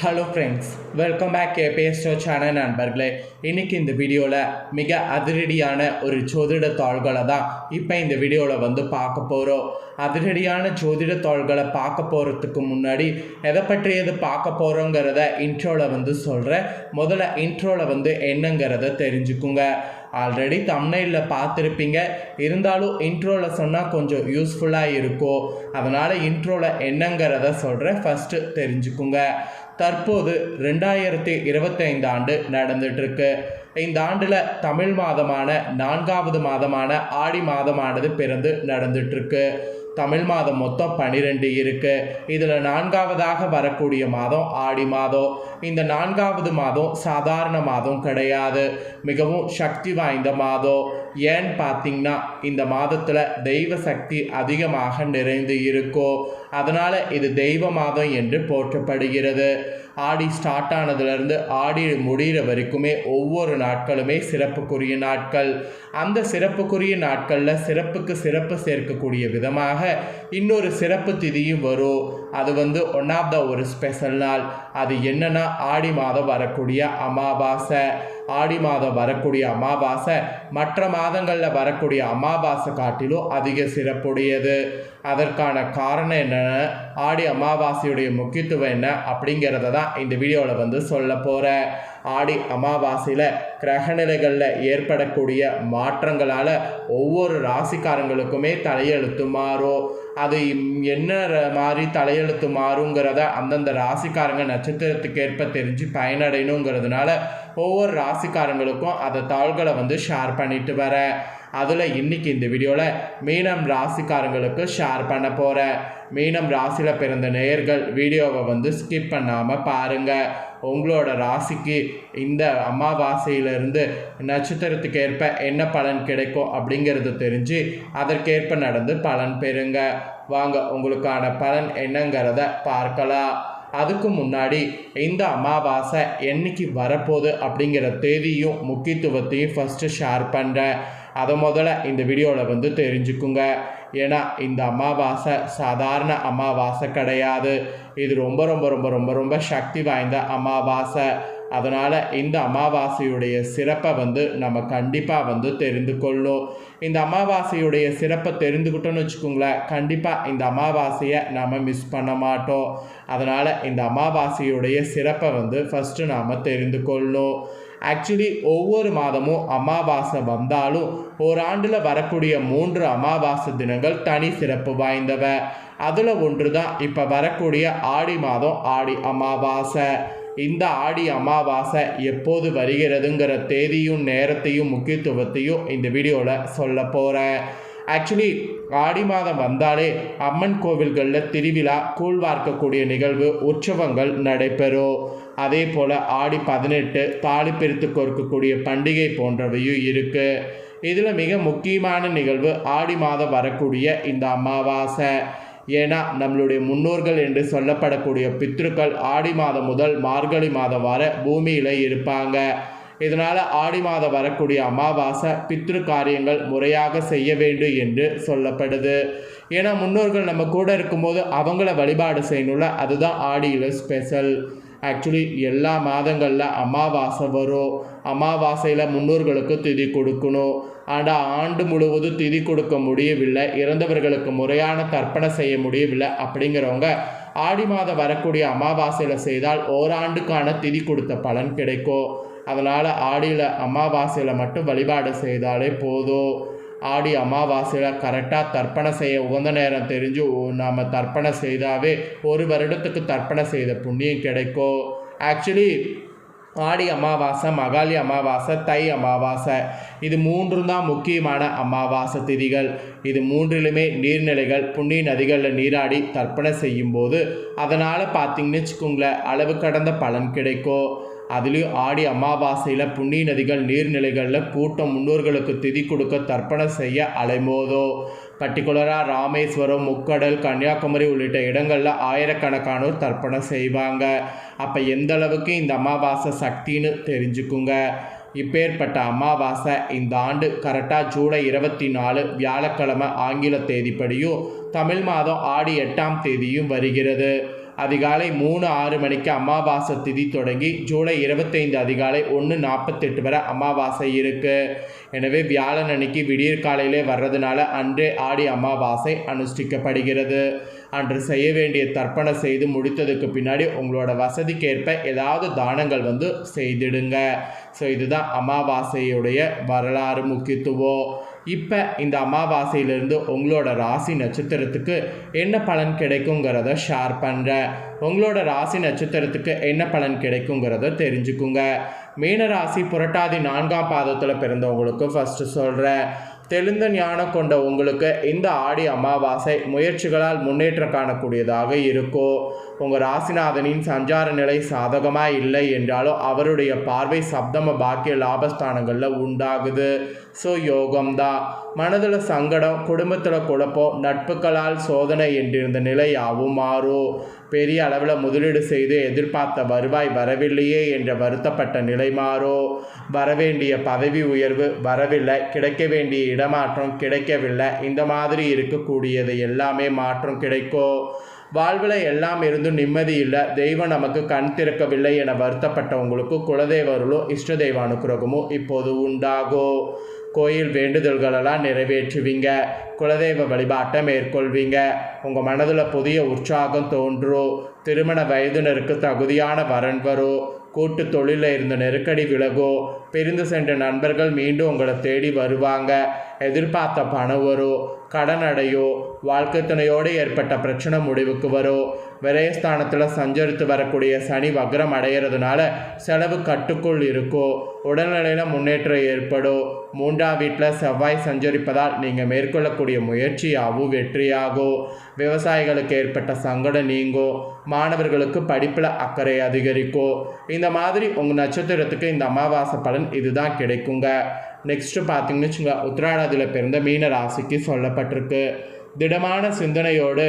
Hello friends welcome back பேஸ்டோ channel நண்பர்களே. இன்னைக்கு இந்த வீடியோவில் மிக அதிரடியான ஒரு ஜோதிட தாள்களை தான் இப்போ இந்த வீடியோவில் வந்து பார்க்க போகிறோம் அதிரடியான ஜோதிட தாள்களை பார்க்க போகிறதுக்கு முன்னாடி எதை பற்றி எது பார்க்க போகிறோங்கிறத இன்ட்ரோவில் வந்து சொல்கிறேன் முதல்ல இன்ட்ரோவில் வந்து என்னங்கிறத தெரிஞ்சுக்குங்க. ஆல்ரெடி தமிழில் பார்த்துருப்பீங்க. இருந்தாலும் இன்ட்ரோவில் சொன்னால் கொஞ்சம் யூஸ்ஃபுல்லாக இருக்கும். அதனால் இன்ட்ரோவில் என்னங்கிறத சொல்கிறேன் ஃபஸ்ட்டு தெரிஞ்சுக்குங்க. தற்போது ரெண்டாயிரத்தி இருபத்தைந்து ஆண்டு நடந்துட்டுருக்கு. இந்த ஆண்டில் தமிழ் மாதமான நான்காவது மாதமான ஆடி மாதமானது பிறந்து நடந்துட்டுருக்கு. தமிழ் மாதம் மொத்தம் பன்னிரெண்டு இருக்குது இதில் நான்காவதாக வரக்கூடிய மாதம் ஆடி மாதம். இந்த நான்காவது மாதம் சாதாரண மாதம் கிடையாது. மிகவும் சக்தி வாய்ந்த மாதம். ஏன்னு பார்த்தீங்கன்னா இந்த மாதத்தில் தெய்வ சக்தி அதிகமாக நிறைந்து இருக்கும் அதனால் இது தெய்வ மாதம் என்று போற்றப்படுகிறது. ஆடி ஸ்டார்ட் ஆனதுலேருந்து ஆடி முடிகிற வரைக்குமே ஒவ்வொரு நாட்களுமே சிறப்புக்குரிய நாட்கள். அந்த சிறப்புக்குரிய நாட்களில் சிறப்புக்கு சிறப்பு சேர்க்கக்கூடிய விதமாக இன்னொரு சிறப்பு திதியும் வரும். அது வந்து ஒன் ஆஃப் த ஒரு ஸ்பெஷல் நாள். அது என்னன்னா ஆடி மாதம் வரக்கூடிய அமாவாசை. ஆடி மாதம் வரக்கூடிய அமாவாசை மற்ற மாதங்களில் வரக்கூடிய அமாவாசை காட்டிலும் அதிக சிறப்புடையது. அதற்கான காரணம் என்னென்ன ஆடி அமாவாசையுடைய முக்கியத்துவம் என்ன அப்படிங்கிறத தான் இந்த வீடியோவில் வந்து சொல்ல போகிறேன் ஆடி அமாவாசையில் கிரகநிலைகளில் ஏற்படக்கூடிய மாற்றங்களால் ஒவ்வொரு ராசிக்காரங்களுக்குமே தலையெழுத்து மாறும். அது என்ன மாதிரி தலையெழுத்து மாறுங்கிறத அந்தந்த ராசிக்காரங்க நட்சத்திரத்துக்கு ஏற்ப தெரிஞ்சு பயனடையணுங்கிறதுனால ஒவ்வொரு ராசிக்காரங்களுக்கும் அந்த தாள்களை வந்து ஷேர் பண்ணிட்டு வரேன் அதில் இன்னைக்கு இந்த வீடியோவில் மீனம் ராசிக்காரங்களுக்கு ஷேர் பண்ண போகிறேன் மீனம் ராசியில் பிறந்த நேயர்கள் வீடியோவை வந்து ஸ்கிப் பண்ணாமல் பாருங்கள் உங்களோட ராசிக்கு இந்த அமாவாசையிலிருந்து நட்சத்திரத்துக்கு ஏற்ப என்ன பலன் கிடைக்கும் அப்படிங்கிறது தெரிஞ்சு அதற்கேற்ப நடந்து பலன் பெறுங்க. வாங்க உங்களுக்கான பலன் என்னங்கிறத பார்க்கலாம். அதுக்கு முன்னாடி இந்த அமாவாசை என்னைக்கு வரப்போகுது அப்படிங்கிற தேதியும் முக்கியத்துவத்தையும் ஃபஸ்ட்டு ஷேர் பண்ணுறேன் அதை முதல்ல இந்த வீடியோவில் வந்து தெரிஞ்சுக்குங்க. ஏன்னா இந்த அமாவாசை சாதாரண அமாவாசை கிடையாது. இது ரொம்ப ரொம்ப ரொம்ப ரொம்ப ரொம்ப சக்தி வாய்ந்த அமாவாசை. அதனால் இந்த அமாவாசையுடைய சிறப்பை வந்து நம்ம கண்டிப்பாக வந்து தெரிந்து கொள்ளும். இந்த அமாவாசையுடைய சிறப்பை தெரிந்துக்கிட்டோன்னு வச்சுக்கோங்களேன் கண்டிப்பாக இந்த அமாவாசையை நாம் மிஸ் பண்ண மாட்டோம். அதனால் இந்த அமாவாசையுடைய சிறப்பை வந்து ஃபஸ்ட்டு நாம் தெரிந்து கொள்ளணும் ஆக்சுவலி ஒவ்வொரு மாதமும் அமாவாசை வந்தாலும் ஒரு ஆண்டில் வரக்கூடிய மூன்று அமாவாசை தினங்கள் தனி சிறப்பு வாய்ந்தவ. அதில் ஒன்று தான் இப்போ வரக்கூடிய ஆடி மாதம் ஆடி அமாவாசை. இந்த ஆடி அமாவாசை எப்போது வருகிறதுங்கிற தேதியும் நேரத்தையும் முக்கியத்துவத்தையும் இந்த வீடியோவில் சொல்ல போகிறேன் ஆக்சுவலி ஆடி மாதம் வந்தாலே அம்மன் கோவில்களில் திருவிழா கூழ்வார்க்கக்கூடிய நிகழ்வு உற்சவங்கள் நடைபெறும். அதே போல் ஆடி பதினெட்டு தாலி பிரித்து கொடுக்கக்கூடிய பண்டிகை போன்றவையும் இருக்குது இதில் மிக முக்கியமான நிகழ்வு ஆடி மாதம் வரக்கூடிய இந்த அமாவாசை. ஏன்னா நம்மளுடைய முன்னோர்கள் என்று சொல்லப்படக்கூடிய பித்ருக்கள் ஆடி மாதம் முதல் மார்கழி மாதம் வர பூமியில் இருப்பாங்க. இதனால் ஆடி மாதம் வரக்கூடிய அமாவாசை பித்ரு காரியங்கள் முறையாக செய்ய வேண்டும் என்று சொல்லப்படுது. ஏன்னா முன்னோர்கள் நம்ம கூட இருக்கும்போது அவங்கள வழிபாடு செய்யணும்ல அதுதான் ஆடியில் ஸ்பெஷல் ஆக்சுவலி எல்லா மாதங்களில் அமாவாசை வரும் அமாவாசையில் முன்னோர்களுக்கு திதி கொடுக்கணும் ஆனால் ஆண்டு முழுவதும் திதி கொடுக்க முடியவில்லை. இறந்தவர்களுக்கு முறையான தர்ப்பணை செய்ய முடியவில்லை அப்படிங்கிறவங்க ஆடி மாதம் வரக்கூடிய அமாவாசையில் செய்தால் ஓராண்டுக்கான திதி கொடுத்த பலன் கிடைக்கும். அதனால் ஆடியில் அமாவாசையில் மட்டும் வழிபாடு செய்தாலே போதும். ஆடி அமாவாசையில் கரெக்டாக தர்ப்பணம் செய்ய உகந்த நேரம் தெரிஞ்சு நாம் தர்ப்பணம் செய்தாவே ஒரு வருடத்துக்கு தர்ப்பணம் செய்த புண்ணியம் கிடைக்கும். ஆக்சுவலி ஆடி அமாவாசை மகாலி அமாவாசை தை அமாவாசை இது மூன்றும் தான் முக்கியமான அமாவாசை திதிகள். இது மூன்றிலுமே நீர்நிலைகள் புண்ணிய நதிகளில் நீராடி தர்ப்பணம் செய்யும்போது அதனால் பார்த்தீங்கன்னு வச்சுக்கோங்களேன் அளவு கடந்த பலன் கிடைக்கும். அதுலேயும் ஆடி அமாவாசையில் புண்ணிய நதிகள் நீர்நிலைகளில் கூட்டம் முன்னோர்களுக்கு திதி கொடுக்க தர்ப்பணம் செய்ய அலைமோதோ. பர்டிகுலராக ராமேஸ்வரம் முக்கடல் கன்னியாகுமரி உள்ளிட்ட இடங்களில் ஆயிரக்கணக்கானோர் தர்ப்பணம் செய்வாங்க. அப்போ எந்த அளவுக்கு இந்த அமாவாசை சக்தின்னு தெரிஞ்சுக்குங்க. இப்பேற்பட்ட அமாவாசை இந்த ஆண்டு கரெக்டாக ஜூலை இருபத்தி நாலு வியாழக்கிழமை ஆங்கில தேதிப்படியும் தமிழ் மாதம் ஆடி எட்டாம் தேதியும் வருகிறது. அதிகாலை மூணு ஆறு மணிக்கு அமாவாசை திதி தொடங்கி ஜூலை இருபத்தைந்து அதிகாலை ஒன்று நாற்பத்தெட்டு வரை அமாவாசை இருக்குது எனவே வியாழன் அன்னைக்கு விடியற் காலையிலே வர்றதுனால அன்றே ஆடி அமாவாசை அனுஷ்டிக்கப்படுகிறது. அன்று செய்ய வேண்டிய தர்ப்பணம் செய்து முடித்ததுக்கு பின்னாடி உங்களோட வசதிக்கேற்ப ஏதாவது தானங்கள் வந்து செய்திடுங்க. ஸோ இதுதான் அமாவாசையுடைய வரலாறு முக்கியத்துவம். இப்போ இந்த அமாவாசையிலிருந்து உங்களோட ராசி நட்சத்திரத்துக்கு என்ன பலன் கிடைக்குங்கிறத ஷேர் பண்ணுறேன் உங்களோட ராசி நட்சத்திரத்துக்கு என்ன பலன் கிடைக்குங்கிறத தெரிஞ்சுக்குங்க. மீன ராசி புரட்டாதி நான்காம் பாதத்தில் பிறந்தவங்களுக்கு ஃபஸ்ட்டு சொல்கிறேன் தெளிந்த ஞானம் கொண்ட உங்களுக்கு இந்த ஆடி அமாவாசை முயற்சிகளால் முன்னேற்றம் காணக்கூடியதாக இருக்கும். உங்கள் ராசிநாதனின் சஞ்சார நிலை சாதகமாக இல்லை என்றாலும் அவருடைய பார்வை சப்தம பாக்கிய லாபஸ்தானங்களில் உண்டாகுது. ஸோ யோகம்தான் மனதில் சங்கடம் குடும்பத்தில் குழப்பம் நட்புகளால் சோதனை என்றிருந்த நிலையாகவும் மாறும் பெரிய அளவில் முதலீடு செய்து எதிர்பார்த்த வருவாய் வரவில்லையே என்ற வருத்தப்பட்ட நிலை மாறும் வரவேண்டிய பதவி உயர்வு வரவில்லை கிடைக்க வேண்டிய இடமாற்றம் கிடைக்கவில்லை இந்த மாதிரி இருக்கக்கூடியது எல்லாமே மாற்றம் கிடைக்கும் வாழ்வில் எல்லாம் இருந்தும் நிம்மதி இல்லை. தெய்வம் நமக்கு கண் திறக்கவில்லை என வருத்தப்பட்டவங்களுக்கு குலதெய்வர்களோ இஷ்ட தெய்வ அனுகிரகமோ இப்போது உண்டாகும் கோயில் வேண்டுதல்களெல்லாம் நிறைவேற்றுவீங்க. குலதெய்வ வழிபாட்டை மேற்கொள்வீங்க. உங்கள் மனதில் புதிய உற்சாகம் தோன்றும் திருமண வயதினருக்கு தகுதியான வரன் வரும் கூட்டு தொழிலில் இருந்த நெருக்கடி விலகோ பிரிந்து சென்ற நண்பர்கள் மீண்டும் உங்களை தேடி வருவாங்க. எதிர்பார்த்த பணம் வரும் கடன் அடையோ வாழ்க்கை துணையோடு ஏற்பட்ட பிரச்சனை முடிவுக்கு வரும். விரயஸ்தானத்தில் சஞ்சரித்து வரக்கூடிய சனி வக்ரம் அடையிறதுனால செலவு கட்டுக்குள் இருக்கும் உடல்நிலையில் முன்னேற்றம் ஏற்படும் மூன்றாம் வீட்டில் செவ்வாய் சஞ்சரிப்பதால் நீங்கள் மேற்கொள்ளக்கூடிய முயற்சியாகவும் வெற்றியாகும் விவசாயிகளுக்கு ஏற்பட்ட சங்கடம் நீங்கும் மாணவர்களுக்கு படிப்பில் அக்கறை அதிகரிக்கும் இந்த மாதிரி உங்கள் நட்சத்திரத்துக்கு இந்த அமாவாசை பலன் இதுதான் கிடைக்குங்க. நெக்ஸ்ட்டு பார்த்தீங்கன்னு வச்சுங்க உத்திராடாதியில் பிறந்த மீன ராசிக்கு சொல்லப்பட்டிருக்கு. திடமான சிந்தனையோடு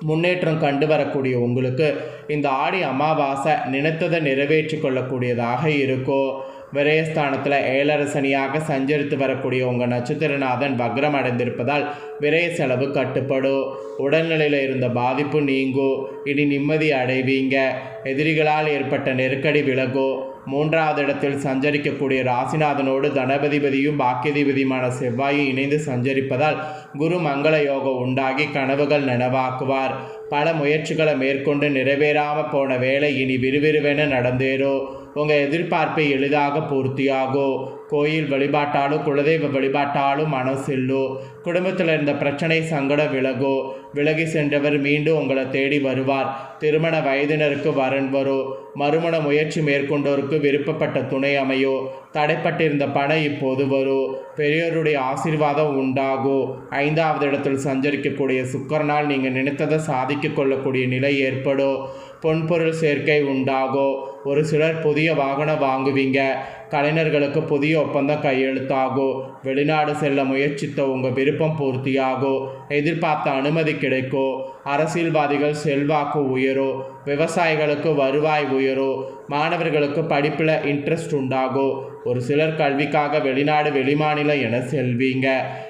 முன்னேற்றம் கண்டு வரக்கூடிய உங்களுக்கு இந்த ஆடி அமாவாசை நினைத்ததை நிறைவேற்றி கொள்ளக்கூடியதாக இருக்கும் விரயஸ்தானத்தில் ஏழரசனியாக சஞ்சரித்து வரக்கூடிய உங்கள் நட்சத்திரநாதன் வக்ரம் அடைந்திருப்பதால் விரய செலவு கட்டுப்படும். உடல்நிலையில் இருந்த பாதிப்பு நீங்கும். இனி நிம்மதி அடைவீங்க. எதிரிகளால் ஏற்பட்ட நெருக்கடி விலகும். மூன்றாவது இடத்தில் சஞ்சரிக்கக்கூடிய ராசிநாதனோடு தனபதிபதியும் பாக்கியதிபதியுமான செவ்வாயும் இணைந்து சஞ்சரிப்பதால் குரு மங்கள யோகம் உண்டாகி கனவுகள் நனவாக்குவார். பல முயற்சிகளை மேற்கொண்டு நிறைவேறாமல் போன வேலை இனி விறுவிறுவென நடந்தேறும் உங்கள் எதிர்பார்ப்பை எளிதாக பூர்த்தியாகும் கோயில் வழிபாட்டாலும் குலதெய்வ வழிபாட்டாலும் மனம் செல்லும் குடும்பத்தில் இருந்த பிரச்சனை சங்கடம் விலகோ. விலகி சென்றவர் மீண்டும் உங்களை தேடி வருவார். திருமண வயதினருக்கு வரன் வரும் மறுமண முயற்சி மேற்கொண்டோருக்கு விருப்பப்பட்ட துணை அமையோ. தடைப்பட்டிருந்த பணம் இப்போது வரும் பெரியோருடைய ஆசீர்வாதம் உண்டாகும் ஐந்தாவது இடத்தில் சஞ்சரிக்கக்கூடிய சுக்கரனால் நீங்கள் நினைத்ததை சாதிக்க கொள்ளக்கூடிய நிலை ஏற்படும் பொன்பொருள் சேர்க்கை உண்டாகும் ஒரு சிலர் புதிய வாகனம் வாங்குவீங்க. கலைஞர்களுக்கு புதிய ஒப்பந்தம் கையெழுத்தாகும் வெளிநாடு செல்ல முயற்சித்த உங்கள் விருப்பம் பூர்த்தியாகும் எதிர்பார்த்த அனுமதி கிடைக்கும் அரசியல்வாதிகள் செல்வாக்கு உயரும் விவசாயிகளுக்கு வருவாய் உயரும் மாணவர்களுக்கு படிப்பில் இன்ட்ரெஸ்ட் உண்டாகும் ஒரு சிலர் கல்விக்காக வெளிநாடு வெளிமாநிலம் என செல்வீங்க.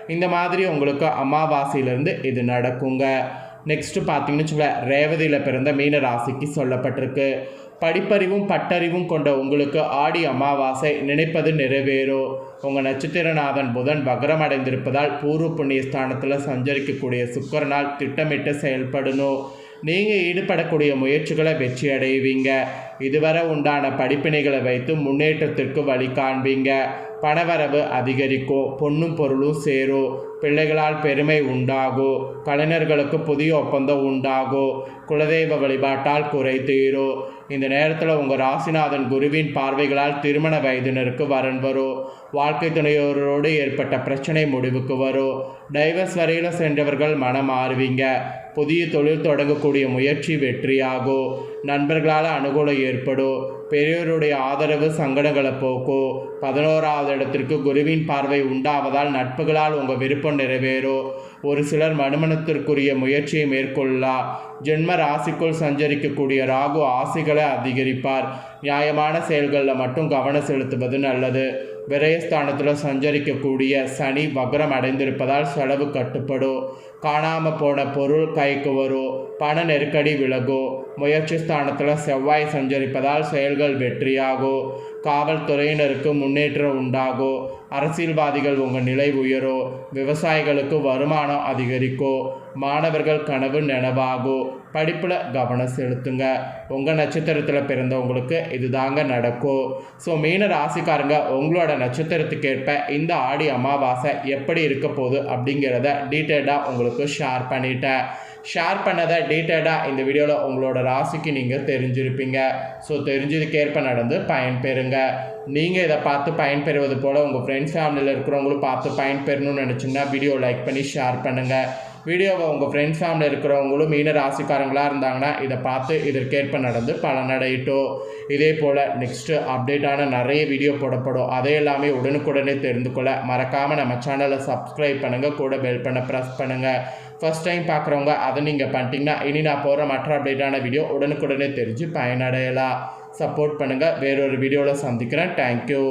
இந்த மாதிரி உங்களுக்கு அமாவாசையிலேருந்து இது நடக்குங்க. நெக்ஸ்ட்டு பார்த்தீங்கன்னு சொல்ல ரேவதியில் பிறந்த மீன ராசிக்கு சொல்லப்பட்டிருக்கு. படிப்பறிவும் பட்டறிவும் கொண்ட உங்களுக்கு ஆடி அமாவாசை நினைப்பது நிறைவேறும் உங்கள் நட்சத்திரநாதன் புதன் வக்ரம் அடைந்திருப்பதால் பூர்வ புண்ணிய ஸ்தானத்தில் சஞ்சரிக்கக்கூடிய சுக்கரனால் திட்டமிட்டு செயல்படணும். நீங்கள் ஈடுபடக்கூடிய முயற்சிகளை வெற்றி அடைவீங்க இதுவரை உண்டான படிப்பினைகளை வைத்து முன்னேற்றத்திற்கு வழி காண்பீங்க. பணவரவு அதிகரிக்கும் பொண்ணும் பொருளும் சேரும் பிள்ளைகளால் பெருமை உண்டாகும் கலைஞர்களுக்கு புதிய ஒப்பந்தம் உண்டாகும் குலதெய்வ வழிபாட்டால் குறை தீரும் இந்த நேரத்தில் உங்கள் ராசிநாதன் குருவின் பார்வைகளால் திருமண வயதினருக்கு வரன் வரும் வாழ்க்கை துணையோரோடு ஏற்பட்ட பிரச்சனை முடிவுக்கு வரும் டைவர்ஸ் வரையில் சென்றவர்கள் மனம் மாறுவீங்க புதிய தொழில் தொடங்கக்கூடிய முயற்சி வெற்றியாகும் நண்பர்களால் அனுகூலம் ஏற்படும். பெரியோருடைய ஆதரவு சங்கடங்களை போக்கும். பதினோராவது இடத்திற்கு குருவின் பார்வை உண்டாவதால் நட்புகளால் உங்கள் விருப்பம் நிறைவேறும். ஒரு சிலர் மனுமணத்திற்குரிய முயற்சியை மேற்கொள்ளலாம். ஜென்ம ராசிக்குள் சஞ்சரிக்கக்கூடிய ராகு ஆசைகளை அதிகரிப்பார். நியாயமான செயல்களில் மட்டும் கவனம் செலுத்துவது நல்லது. விரயஸ்தானத்தில் சஞ்சரிக்கக்கூடிய சனி வக்ரம் அடைந்திருப்பதால் செலவு கட்டுப்படும். காணாமல் போன பொருள் கைக்கு வரும். பண நெருக்கடி விலகும். முயற்சி ஸ்தானத்தில் செவ்வாய் சஞ்சரிப்பதால் செயல்கள் வெற்றியாகும் காவல்துறையினருக்கு முன்னேற்றம் உண்டாகும் அரசியல்வாதிகள் உங்கள் நிலை உயரும் விவசாயிகளுக்கு வருமானம் அதிகரிக்கோ மாணவர்கள் கனவு நனவாகும் படிப்பில் கவனம் செலுத்துங்க. உங்கள் நட்சத்திரத்தில் பிறந்தவங்களுக்கு இதுதாங்க நடக்கும் ஸோ மீன ராசிக்காரங்க உங்களோட நட்சத்திரத்துக்கேற்ப இந்த ஆடி அமாவாசை எப்படி இருக்க போகுது அப்படிங்கிறத டீட்டெயிலாக உங்களுக்கு ஷேர் பண்ணிட்டேன். ஷேர் பண்ணதை டீட்டெயிலாக இந்த வீடியோவில் உங்களோட ராசிக்கு நீங்கள் தெரிஞ்சிருப்பீங்க. ஸோ தெரிஞ்சதுக்கேற்ப நடந்து பயன்பெறுங்க. நீங்கள் இதை பார்த்து பயன்பெறுவது போல் உங்கள் ஃப்ரெண்ட்ஸ் ஃபேமிலியில் இருக்கிறவங்களும் பார்த்து பயன்பெறணும்னு நினச்சிங்கன்னா வீடியோ லைக் பண்ணி ஷேர் பண்ணுங்கள் வீடியோவை உங்கள் ஃப்ரெண்ட்ஸ் ஃபேமிலியில் இருக்கிறவங்களும் மீன ராசிக்காரங்களாக இருந்தாங்கன்னா இதை பார்த்து இதற்கேற்ப நடந்து பலனடையட்டும். இதே போல் நெக்ஸ்ட்டு அப்டேட்டான நிறைய வீடியோ போடப்படும். அதை எல்லாமே உடனுக்குடனே தெரிந்து கொள்ள மறக்காமல் நம்ம சேனலை சப்ஸ்கிரைப் பண்ணுங்கள் கூட பெல் பண்ண ப்ரெஸ் பண்ணுங்கள் ஃபஸ்ட் டைம் பார்க்குறவங்க அதை நீங்கள் பண்ணிட்டீங்கன்னா இனி நான் போகிற மற்ற அப்டேட்டான வீடியோ உடனுக்குடனே தெரிஞ்சு பயனடையலாம். சப்போர்ட் பண்ணுங்கள் வேறொரு வீடியோவில் சந்திக்கிறேன். தேங்க்யூ